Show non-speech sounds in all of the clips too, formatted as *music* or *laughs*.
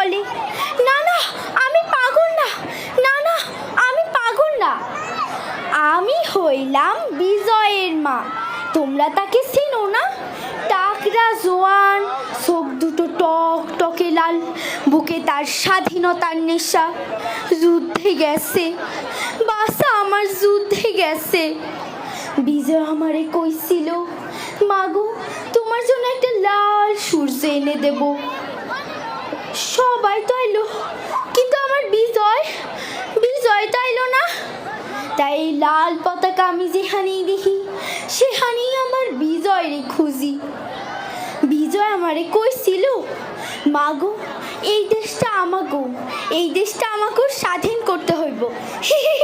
বলে। না না, আমি পাগল না। না না, আমি পাগল না। আমি হইলাম বিজয়ের মা। তোমরা তাকে চিনো না? টাকরা জোয়ান, চোখ দুটো টক টকে লাল, বুকে তার স্বাধীনতার নেশা। যুদ্ধে গেছে, বাসা আমার যুদ্ধে গেছে। বিজয় আমারে কইছিল মাগো তোমার জন্য একটা লাল সূর্য এনে দেবো। সবাই তো এলো। কিন্তু আমার বিজয় বিজয় তো এলো না। তাই লাল পতাকা আমি যেখানেই দেখি, সেখানেই আমার বিজয় রে খুঁজি। বিজয় আমারে কইছিল, মাগো, এই দেশটা আমাকেও এই দেশটা আমাকেও স্বাধীন করতে হইব। *laughs*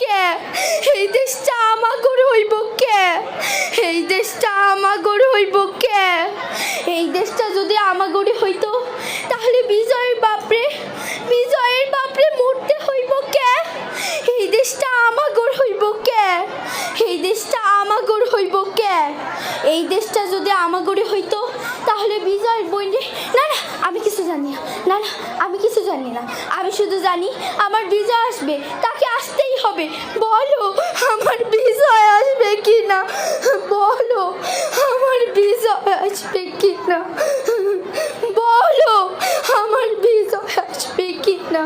কে? এই দেশটা আমাগর হইব কে? এই দেশটা আমাগর হইব কে? এই দেশটা যদি আমাগরে হইতো, তাহলে বিজয়ের বাপরে বিজয়ের বাপরে মরতে হইব কে? এই দেশটা আমাগর হইব কে? এই দেশটা আমাগর হইব কে? এই দেশটা যদি আমাগরে হইতো, তাহলে বিজয়ের বইনে না না, আমি কিছু জানি না। না না, আমি কিছু জানি না। আমি শুধু জানি, আমার বিজয় আসবে, তাকে আসতেই হবে? বলো, আমার বিজয় আসবে কি না বলো, আমার বিজয় আসবে কি না বলো, আমার বিজয় আসবে কি না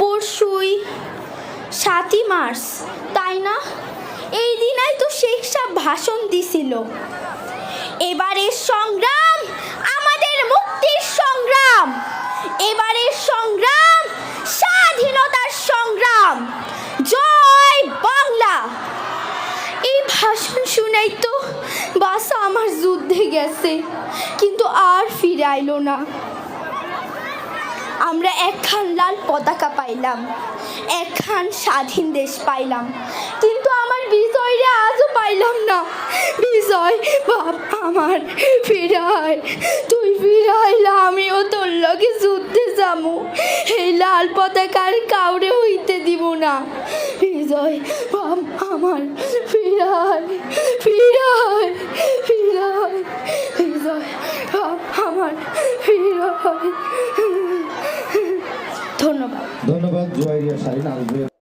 পরশুই, সাতই মার্চ, তাই না? এই দিনাই তো শেখ সাহেব ভাষণ দিছিল। এবারের সংগ্রাম, আমাদের মুক্তির সংগ্রাম। এবারের সংগ্রাম, স্বাধীনতার সংগ্রাম। জয় বাংলা। এই ভাষণ শুনেই তো বাসা আমার যুদ্ধে গেছে, কিন্তু আর ফিরে আইলো না। আমরা একখান লাল পতাকা পাইলাম একখান স্বাধীন দেশ পাইলাম, কিন্তু আমার বিজয়রে আজও পাইলাম না বিজয় বাপ আমার ফিরায়, তুই ফিরাইলা আমিও তোর লগে যুদ্ধে যাব এই লাল পতাকার কাউরে হইতে দিব না। বাপ আমার ফিরায় ফিরায় ফিরায়। বাপ আমার ফিরায়। ধন্যবাদ। ধন্যবাদ শালীন আসবে